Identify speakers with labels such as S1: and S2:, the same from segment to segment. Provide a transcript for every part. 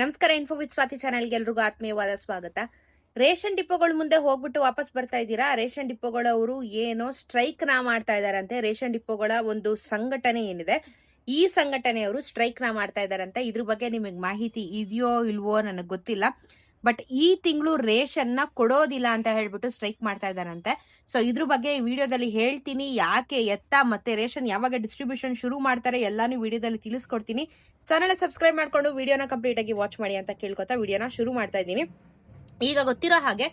S1: ನಮಸ್ಕಾರ info with Swati ಚಾನೆಲ್ಗೆ ಎಲ್ರಿಗೂ ಆತ್ಮೀಯವಾದ ಸ್ವಾಗತ. ರೇಷನ್ ಡಿಪೋಗಳ ಮುಂದೆ ಹೋಗ್ಬಿಟ್ಟು ವಾಪಸ್ ಬರ್ತಾ ಇದ್ದೀರಾ? ರೇಷನ್ ಡಿಪೋಗಳವರು ಏನೋ ಸ್ಟ್ರೈಕ್ನ ಮಾಡ್ತಾ ಇದಾರಂತೆ ರೇಷನ್ ಡಿಪೋಗಳ ಒಂದು ಸಂಘಟನೆ ಏನಿದೆ, ಈ ಸಂಘಟನೆಯವರು ಸ್ಟ್ರೈಕ್ನ ಮಾಡ್ತಾ ಇದಾರಂತೆ ಇದ್ರ ಬಗ್ಗೆ ನಿಮಗೆ ಮಾಹಿತಿ ಇದೆಯೋ ಇಲ್ವೋ ನನಗೆ ಗೊತ್ತಿಲ್ಲ. ಬಟ್ ಈ ತಿಂಗಳು ರೇಷನ್ನ ಕೊಡೋದಿಲ್ಲ ಅಂತ ಹೇಳ್ಬಿಟ್ಟು ಸ್ಟ್ರೈಕ್ ಮಾಡ್ತಾ ಇದ್ದಾರಂತೆ ಸೊ ಇದ್ರ ಬಗ್ಗೆ ಈ ವಿಡಿಯೋದಲ್ಲಿ ಹೇಳ್ತೀನಿ. ಯಾಕೆ ಎತ್ತ ಮತ್ತೆ ರೇಷನ್ ಯಾವಾಗ ಡಿಸ್ಟ್ರಿಬ್ಯೂಷನ್ ಶುರು ಮಾಡ್ತಾರೆ ಎಲ್ಲಾನು ವಿಡಿಯೋದಲ್ಲಿ ತಿಳಿಸ್ಕೊಡ್ತೀನಿ. ಚಾನಲ್ ಸಬ್ಸ್ಕ್ರೈಬ್ ಮಾಡ್ಕೊಂಡು ವಿಡಿಯೋನ ಕಂಪ್ಲೀಟ್ ಆಗಿ ವಾಚ್ ಮಾಡಿ ಅಂತ ಕೇಳ್ಕೊತಾ ವಿಡಿಯೋನ ಶುರು ಮಾಡ್ತಾ ಇದ್ದೀನಿ. ಈಗ ಗೊತ್ತಿರೋ ಹಾಗೆ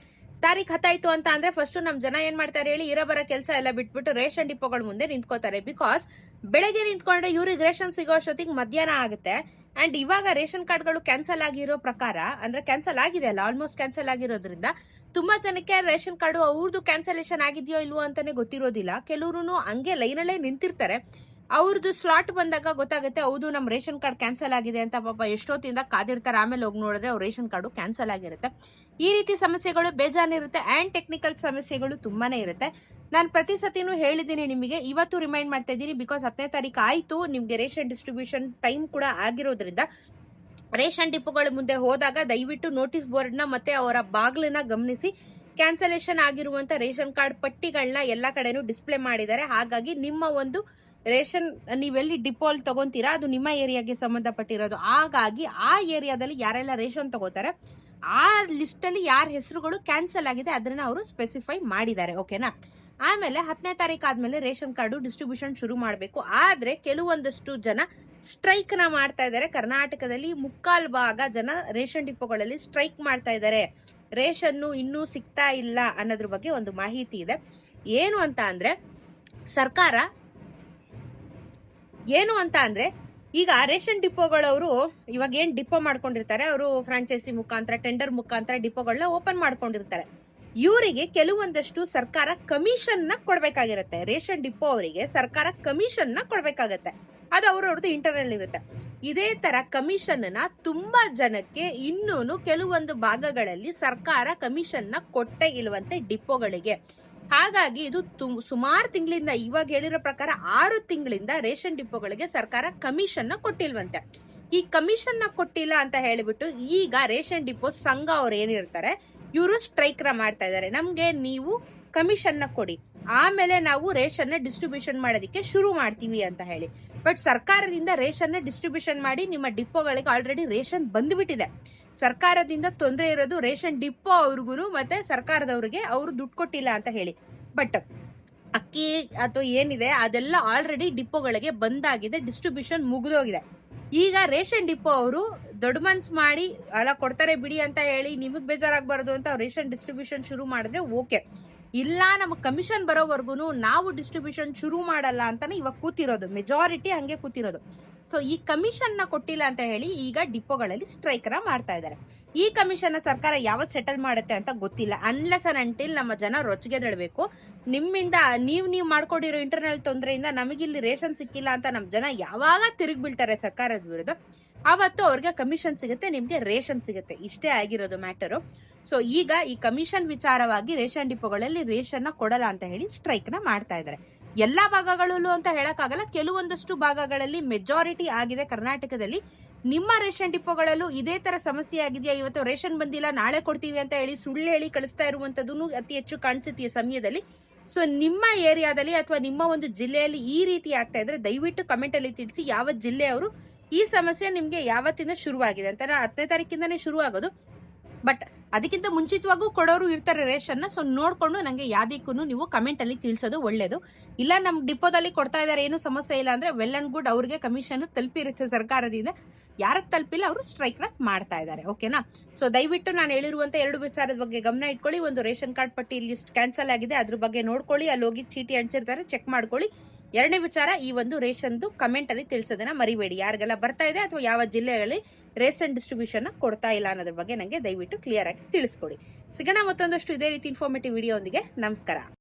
S1: ತಾರೀಖ್ ಹತ್ತಾಯ್ತು ಅಂತ ಅಂದ್ರೆ ಫಸ್ಟ್ ನಮ್ ಜನ ಏನ್ ಮಾಡ್ತಾರೆ ಹೇಳಿ, ಇರೋ ಬರ ಕೆಲಸ ಎಲ್ಲ ಬಿಟ್ಬಿಟ್ಟು ರೇಷನ್ ಡಿಪೋಗಳ ಮುಂದೆ ನಿಂತ್ಕೋತಾರೆ. ಬಿಕಾಸ್ ಬೆಳಗ್ಗೆ ನಿಂತ್ಕೊಂಡ್ರೆ ಇವ್ರಿಗೆ ರೇಷನ್ ಸಿಗೋ ಅಷ್ಟೊತ್ತಿಗೆ ಮಧ್ಯಾಹ್ನ ಆಗುತ್ತೆ. ಅಂಡ್ ಇವಾಗ ರೇಷನ್ ಕಾರ್ಡ್ಗಳು ಕ್ಯಾನ್ಸಲ್ ಆಗಿರೋ ಪ್ರಕಾರ, ಅಂದ್ರೆ ಕ್ಯಾನ್ಸಲ್ ಆಗಿದೆ ಅಲ್ಲ ಆಲ್ಮೋಸ್ಟ್ ಕ್ಯಾನ್ಸಲ್ ಆಗಿರೋದ್ರಿಂದ ತುಂಬಾ ಜನಕ್ಕೆ ರೇಷನ್ ಕಾರ್ಡು ಅವ್ರದ್ದು ಕ್ಯಾನ್ಸಲೇಷನ್ ಆಗಿದೆಯೋ ಇಲ್ವೋ ಅಂತಾನೆ ಗೊತ್ತಿರೋದಿಲ್ಲ. ಕೆಲವರು ಹಂಗೆ ಲೈನಲ್ಲೇ ನಿಂತಿರ್ತಾರೆ. ಅವ್ರದ್ದು ಸ್ಲಾಟ್ ಬಂದಾಗ ಗೊತ್ತಾಗುತ್ತೆ, ಹೌದು ನಮ್ಮ ರೇಷನ್ ಕಾರ್ಡ್ ಕ್ಯಾನ್ಸಲ್ ಆಗಿದೆ ಅಂತ ಪಾಪ ಎಷ್ಟೊತ್ತಿಂದ ಕಾದಿರ್ತಾರೆ. ಆಮೇಲೆ ಹೋಗಿ ನೋಡಿದ್ರೆ ಅವ್ರ ರೇಷನ್ ಕಾರ್ಡು ಕ್ಯಾನ್ಸಲ್ ಆಗಿರುತ್ತೆ. ಈ ರೀತಿ ಸಮಸ್ಯೆಗಳು ಬೇಜಾನಿರುತ್ತೆ ಆ್ಯಂಡ್ ಟೆಕ್ನಿಕಲ್ ಸಮಸ್ಯೆಗಳು ತುಂಬಾನೇ ಇರುತ್ತೆ. ನಾನು ಪ್ರತಿ ಸತಿನೂ ಹೇಳಿದ್ದೀನಿ ನಿಮಗೆ, ಇವತ್ತು ರಿಮೈಂಡ್ ಮಾಡ್ತಾ ಇದ್ದೀನಿ ಬಿಕಾಸ್ ಹತ್ತನೇ ತಾರೀಕು ಆಯಿತು, ನಿಮಗೆ ರೇಷನ್ ಡಿಸ್ಟ್ರಿಬ್ಯೂಷನ್ ಟೈಮ್ ಕೂಡ ಆಗಿರೋದ್ರಿಂದ, ರೇಷನ್ ಡಿಪೋಗಳ ಮುಂದೆ ಹೋದಾಗ ದಯವಿಟ್ಟು ನೋಟಿಸ್ ಬೋರ್ಡ್ನ ಮತ್ತೆ ಅವರ ಬಾಗ್ಲನ್ನ ಗಮನಿಸಿ ಕ್ಯಾನ್ಸಲೇಷನ್ ಆಗಿರುವಂತ ರೇಷನ್ ಕಾರ್ಡ್ ಪಟ್ಟಿಗಳನ್ನ ಎಲ್ಲ ಕಡೆನೂ ಡಿಸ್ಪ್ಲೇ ಮಾಡಿದ್ದಾರೆ. ಹಾಗಾಗಿ ನಿಮ್ಮ ಒಂದು ರೇಷನ್, ನೀವೆಲ್ಲಿ ಡಿಪೋಲ್ ತಗೊಂತೀರಾ, ಅದು ನಿಮ್ಮ ಏರಿಯಾಗೆ ಸಂಬಂಧಪಟ್ಟಿರೋದು. ಹಾಗಾಗಿ ಆ ಏರಿಯಾದಲ್ಲಿ ಯಾರೆಲ್ಲ ರೇಷನ್ ತಗೋತಾರೆ, ಆ ಲಿಸ್ಟ್ ಅಲ್ಲಿ ಯಾರ ಹೆಸರುಗಳು ಕ್ಯಾನ್ಸಲ್ ಆಗಿದೆ ಅದನ್ನ ಅವರು ಸ್ಪೆಸಿಫೈ ಮಾಡಿದ್ದಾರೆ. ಓಕೆನಾ ಆಮೇಲೆ ಹತ್ತನೇ ತಾರೀಕು ಆದ್ಮೇಲೆ ರೇಷನ್ ಕಾರ್ಡು ಡಿಸ್ಟ್ರಿಬ್ಯೂಷನ್ ಶುರು ಮಾಡಬೇಕು. ಆದ್ರೆ ಕೆಲವೊಂದಷ್ಟು ಜನ ಸ್ಟ್ರೈಕ್ನ ಮಾಡ್ತಾ ಇದ್ದಾರೆ. ಕರ್ನಾಟಕದಲ್ಲಿ ಮುಕ್ಕಾಲ್ ಭಾಗ ಜನ ರೇಷನ್ ಡಿಪೋಗಳಲ್ಲಿ ಸ್ಟ್ರೈಕ್ ಮಾಡ್ತಾ ಇದ್ದಾರೆ. ರೇಷನ್ನು ಇನ್ನೂ ಸಿಗ್ತಾ ಇಲ್ಲ ಅನ್ನೋದ್ರ ಬಗ್ಗೆ ಒಂದು ಮಾಹಿತಿ ಇದೆ. ಏನು ಅಂತ ಅಂದರೆ, ಸರ್ಕಾರ ಏನು ಅಂತ ಅಂದರೆ, ಈಗ ರೇಷನ್ ಡಿಪೋಗಳವರು ಇವಾಗ ಏನು ಡಿಪೋ ಮಾಡ್ಕೊಂಡಿರ್ತಾರೆ, ಅವರು ಫ್ರಾಂಚೈಸಿ ಮುಖಾಂತರ, ಟೆಂಡರ್ ಮುಖಾಂತರ ಡಿಪೋಗಳನ್ನ ಓಪನ್ ಮಾಡ್ಕೊಂಡಿರ್ತಾರೆ. ಇವರಿಗೆ ಕೆಲವೊಂದಷ್ಟು ಸರ್ಕಾರ ಕಮಿಷನ್ನ ಕೊಡ್ಬೇಕಾಗಿರುತ್ತೆ. ರೇಷನ್ ಡಿಪೋ ಅವರಿಗೆ ಸರ್ಕಾರ ಕಮಿಷನ್ನ ಕೊಡ್ಬೇಕಾಗತ್ತೆ. ಅದು ಅವ್ರವ್ರದ್ದು ಇಂಟರ್ನಲ್ ಇರುತ್ತೆ. ಇದೇ ತರ ಕಮಿಷನ್ನ ತುಂಬಾ ಜನಕ್ಕೆ ಇನ್ನೂನು ಕೆಲವೊಂದು ಭಾಗಗಳಲ್ಲಿ ಸರ್ಕಾರ ಕಮಿಷನ್ನ ಕೊಟ್ಟೇ ಇಲ್ವಂತೆ ಡಿಪೋಗಳಿಗೆ. ಹಾಗಾಗಿ ಇದು ಸುಮಾರು ತಿಂಗಳಿಂದ ಇವಾಗ ಹೇಳಿರೋ ಪ್ರಕಾರ ಆರು ತಿಂಗಳಿಂದ ರೇಷನ್ ಡಿಪೋಗಳಿಗೆ ಸರ್ಕಾರ ಕಮಿಷನ್ನ ಕೊಟ್ಟಿಲ್ವಂತೆ. ಈ ಕಮಿಷನ್ನ ಕೊಟ್ಟಿಲ್ಲ ಅಂತ ಹೇಳಿಬಿಟ್ಟು ಈಗ ರೇಷನ್ ಡಿಪೋ ಸಂಘ ಅವ್ರು ಏನಿರ್ತಾರೆ ಇವರು ಸ್ಟ್ರೈಕ್ನ ಮಾಡ್ತಾ ಇದ್ದಾರೆ ನಮಗೆ ನೀವು ಕಮಿಷನ್ನ ಕೊಡಿ. ಆಮೇಲೆ ನಾವು ರೇಷನ್ನ ಡಿಸ್ಟ್ರಿಬ್ಯೂಷನ್ ಮಾಡೋದಕ್ಕೆ ಶುರು ಮಾಡ್ತೀವಿ ಅಂತ ಹೇಳಿ. ಬಟ್ ಸರ್ಕಾರದಿಂದ ರೇಷನ್ನ ಡಿಸ್ಟ್ರಿಬ್ಯೂಷನ್ ಮಾಡಿ ನಿಮ್ಮ ಡಿಪೋಗಳಿಗೆ ಆಲ್ರೆಡಿ ರೇಷನ್ ಬಂದ್ಬಿಟ್ಟಿದೆ. ಸರ್ಕಾರದಿಂದ ತೊಂದರೆ ಇರೋದು ರೇಷನ್ ಡಿಪೋ ಅವ್ರಿಗೂ ಮತ್ತೆ ಸರ್ಕಾರದವ್ರಿಗೆ ಅವರು ದುಡ್ಡು ಕೊಟ್ಟಿಲ್ಲ ಅಂತ ಹೇಳಿ. ಬಟ್ ಅಕ್ಕಿ ಅಥವಾ ಏನಿದೆ ಅದೆಲ್ಲ ಆಲ್ರೆಡಿ ಡಿಪೋಗಳಿಗೆ ಬಂದಾಗಿದೆ ಡಿಸ್ಟ್ರಿಬ್ಯೂಷನ್ ಮುಗಿದೋಗಿದೆ. ಈಗ ರೇಷನ್ ಡಿಪೋ ಅವರು ದೊಡ್ಡ ಮನ್ಸ್ ಮಾಡಿ, ಅಲ್ಲ ಕೊಡ್ತಾರೆ ಬಿಡಿ ಅಂತ ಹೇಳಿ ನಿಮಗ್ ಬೇಜಾರಾಗಬಾರ್ದು ಅಂತ ರೇಷನ್ ಡಿಸ್ಟ್ರಿಬ್ಯೂಷನ್ ಶುರು ಮಾಡಿದ್ರೆ ಓಕೆ. ಇಲ್ಲ ನಮಗೆ ಕಮಿಷನ್ ಬರೋವರೆಗೂ ನಾವು ಡಿಸ್ಟ್ರಿಬ್ಯೂಷನ್ ಶುರು ಮಾಡಲ್ಲ ಅಂತಾನೆ ಇವಾಗ ಕೂತಿರೋದು. ಮೆಜಾರಿಟಿ ಹಂಗೆ ಕೂತಿರೋದು. ಸೊ ಈ ಕಮಿಷನ್ನ ಕೊಟ್ಟಿಲ್ಲ ಅಂತ ಹೇಳಿ ಈಗ ಡಿಪೋಗಳಲ್ಲಿ ಸ್ಟ್ರೈಕ್ನ ಮಾಡ್ತಾ ಇದ್ದಾರೆ. ಈ ಕಮಿಷನ್ ಸರ್ಕಾರ ಯಾವತ್ ಸೆಟಲ್ ಮಾಡುತ್ತೆ ಅಂತ ಗೊತ್ತಿಲ್ಲ. ಅನ್ಲೆಸ್ ಅನ್ ಅಂಟಿಲ್ ನಮ್ಮ ಜನ ರೊಚ್ಚಿಗೆದಳ್ಬೇಕು ನಿಮ್ಮಿಂದ ನೀವ್ ನೀವ್ ಮಾಡ್ಕೊಂಡಿರೋ ಇಂಟರ್ನಲ್ ತೊಂದರೆಯಿಂದ ನಮಗಿಲ್ಲಿ ರೇಷನ್ ಸಿಕ್ಕಿಲ್ಲ ಅಂತ ನಮ್ ಜನ ಯಾವಾಗ ತಿರುಗಿ ಬೀಳ್ತಾರೆ ಸರ್ಕಾರದ ವಿರುದ್ಧ, ಅವತ್ತು ಅವ್ರಿಗೆ ಕಮಿಷನ್ ಸಿಗುತ್ತೆ, ನಿಮ್ಗೆ ರೇಷನ್ ಸಿಗುತ್ತೆ. ಇಷ್ಟೇ ಆಗಿರೋದು ಮ್ಯಾಟರು ಸೊ ಈಗ ಈ ಕಮಿಷನ್ ವಿಚಾರವಾಗಿ ರೇಷನ್ ಡಿಪೋಗಳಲ್ಲಿ ರೇಷನ್ನ ಕೊಡಲ್ಲ ಅಂತ ಹೇಳಿ ಸ್ಟ್ರೈಕ್ನ ಮಾಡ್ತಾ ಇದ್ದಾರೆ. ಎಲ್ಲಾ ಭಾಗಗಳಲ್ಲೂ ಅಂತ ಹೇಳಕ್ಕಾಗಲ್ಲ. ಕೆಲವೊಂದಷ್ಟು ಭಾಗಗಳಲ್ಲಿ ಮೆಜಾರಿಟಿ ಆಗಿದೆ ಕರ್ನಾಟಕದಲ್ಲಿ. ನಿಮ್ಮ ರೇಷನ್ ಡಿಪೋಗಳಲ್ಲೂ ಇದೇ ತರ ಸಮಸ್ಯೆ ಆಗಿದೆಯಾ? ಇವತ್ತು ರೇಷನ್ ಬಂದಿಲ್ಲ, ನಾಳೆ ಕೊಡ್ತೀವಿ ಅಂತ ಹೇಳಿ ಸುಳ್ಳು ಹೇಳಿ ಕಳಿಸ್ತಾ ಇರುವಂತದ್ದು ಅತಿ ಹೆಚ್ಚು ಕಾಣಿಸುತ್ತೆ ಸಮಯದಲ್ಲಿ. ಸೊ ನಿಮ್ಮ ಏರಿಯಾದಲ್ಲಿ ಅಥವಾ ನಿಮ್ಮ ಒಂದು ಜಿಲ್ಲೆಯಲ್ಲಿ ಈ ರೀತಿ ಆಗ್ತಾ ಇದ್ರೆ ದಯವಿಟ್ಟು ಕಮೆಂಟ್ ಅಲ್ಲಿ ತಿಳಿಸಿ ಯಾವ ಜಿಲ್ಲೆಯವರು ಈ ಸಮಸ್ಯೆ ನಿಮ್ಗೆ ಯಾವತ್ತಿಂದ ಶುರುವಾಗಿದೆ ಅಂತ. ಹತ್ತನೇ ತಾರೀಕಿಂದಾನೇ ಶುರು ಆಗೋದು ಬಟ್ ಅದಕ್ಕಿಂತ ಮುಂಚಿತವಾಗೂ ಕೊಡೋರು ಇರ್ತಾರೆ ರೇಷನ್ನ. ಸೊ ನೋಡ್ಕೊಂಡು ನನಗೆ ಯಾವುದಕ್ಕೂ ನೀವು ಕಮೆಂಟಲ್ಲಿ ತಿಳಿಸೋದು ಒಳ್ಳೆಯದು ಇಲ್ಲ ನಮ್ಮ ಡಿಪೋದಲ್ಲಿ ಕೊಡ್ತಾ ಇದ್ದಾರೆ ಏನು ಸಮಸ್ಯೆ ಇಲ್ಲ ಅಂದ್ರೆ ವೆಲ್ ಆ್ಯಂಡ್ ಗುಡ್ ಅವ್ರಿಗೆ ಕಮಿಷನ್ ತಲುಪಿರುತ್ತೆ ಸರ್ಕಾರದಿಂದ. ಯಾರಿಗೆ ತಲುಪಿಲ್ಲ, ಅವರು ಸ್ಟ್ರೈಕ್ನ ಮಾಡ್ತಾ ಇದ್ದಾರೆ ಓಕೆನಾ ಸೊ ದಯವಿಟ್ಟು ನಾನು ಹೇಳಿರುವಂತ ಎರಡು ವಿಚಾರದ ಬಗ್ಗೆ ಗಮನ ಇಟ್ಕೊಳ್ಳಿ. ಒಂದು ರೇಷನ್ ಕಾರ್ಡ್ ಪಟ್ಟಿ ಲಿಸ್ಟ್ ಕ್ಯಾನ್ಸಲ್ ಆಗಿದೆ, ಅದ್ರ ಬಗ್ಗೆ ನೋಡ್ಕೊಳ್ಳಿ. ಅಲ್ಲಿ ಹೋಗಿ ಚೀಟಿ ಅಂಟಿಸಿರ್ತಾರೆ ಚೆಕ್ ಮಾಡ್ಕೊಳ್ಳಿ. ಎರಡನೇ ವಿಚಾರ ಈ ಒಂದು ರೇಷನ್ದು ಕಮೆಂಟ್ ಅಲ್ಲಿ ತಿಳಿಸೋದನ್ನ ಮರಿಬೇಡಿ. ಯಾರಿಗೆಲ್ಲ ಬರ್ತಾ ಇದೆ ಅಥವಾ ಯಾವ ಜಿಲ್ಲೆಗಳಲ್ಲಿ ರೇಷನ್ ಡಿಸ್ಟ್ರಿಬ್ಯೂಷನ್ ಕೊಡ್ತಾ ಇಲ್ಲ ಅನ್ನೋದ್ರ ಬಗ್ಗೆ ನನಗೆ ದಯವಿಟ್ಟು ಕ್ಲಿಯರ್ ಆಗಿ ತಿಳಿಸ್ಕೊಡಿ. ಸಿಗೋಣ ಮತ್ತೊಂದಷ್ಟು ಇದೇ ರೀತಿ ಇನ್ಫಾರ್ಮೇಟಿವ್ ವಿಡಿಯೋ ನಮಸ್ಕಾರ.